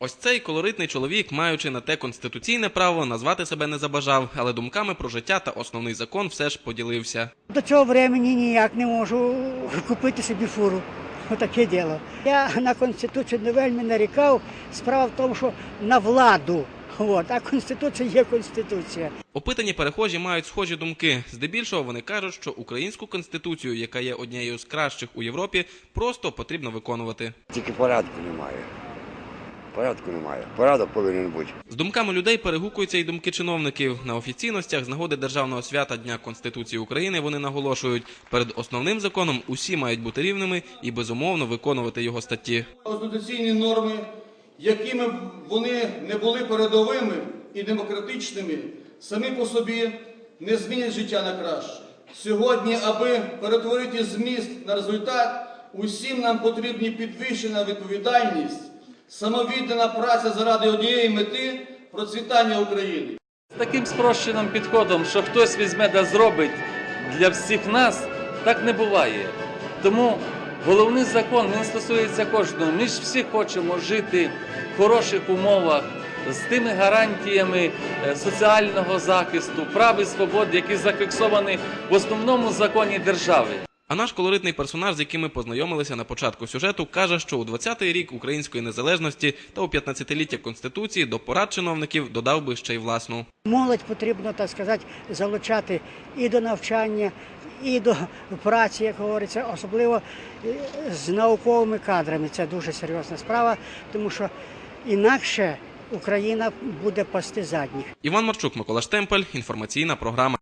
Ось цей колоритний чоловік, маючи на те конституційне право, назвати себе не забажав, але думками про життя та основний закон все ж поділився. До цього времени ніяк не можу купити собі фуру. Отаке діло. Я на Конституцію не вельми нарікав. Справа в тому, що на владу. От, а Конституція є Конституція. Опитані перехожі мають схожі думки. Здебільшого вони кажуть, що українську конституцію, яка є однією з кращих у Європі, просто потрібно виконувати. Тільки порядку немає. Порядку немає. Порядок повинен бути. З думками людей перегукуються й думки чиновників. На офіційностях з нагоди державного свята Дня Конституції України вони наголошують, перед основним законом усі мають бути рівними і безумовно виконувати його статті. конституційні норми, якими б вони не були передовими і демократичними, самі по собі не змінять життя на краще. Сьогодні, аби перетворити зміст на результат, усім нам потрібні підвищена відповідальність, самовіддана праця заради однієї мети процвітання України. З таким спрощеним підходом, що хтось візьме да зробить для всіх нас, так не буває. Тому головний закон він стосується кожного. Ми ж всі хочемо жити в хороших умовах з тими гарантіями е, соціального захисту, прав і свобод, які зафіксовані в основному законі держави. А наш колоритний персонаж, з яким ми познайомилися на початку сюжету, каже, що у 20-й рік української незалежності та у 15-ліття Конституції до порад чиновників додав би ще й власну. Молодь потрібно, так сказати, залучати і до навчання, і до праці, як говориться, особливо е, з науковими кадрами. Це дуже серйозна справа, тому що інакше Україна буде пасти задніх. Іван Марчук, Микола Штемпель, інформаційна програма.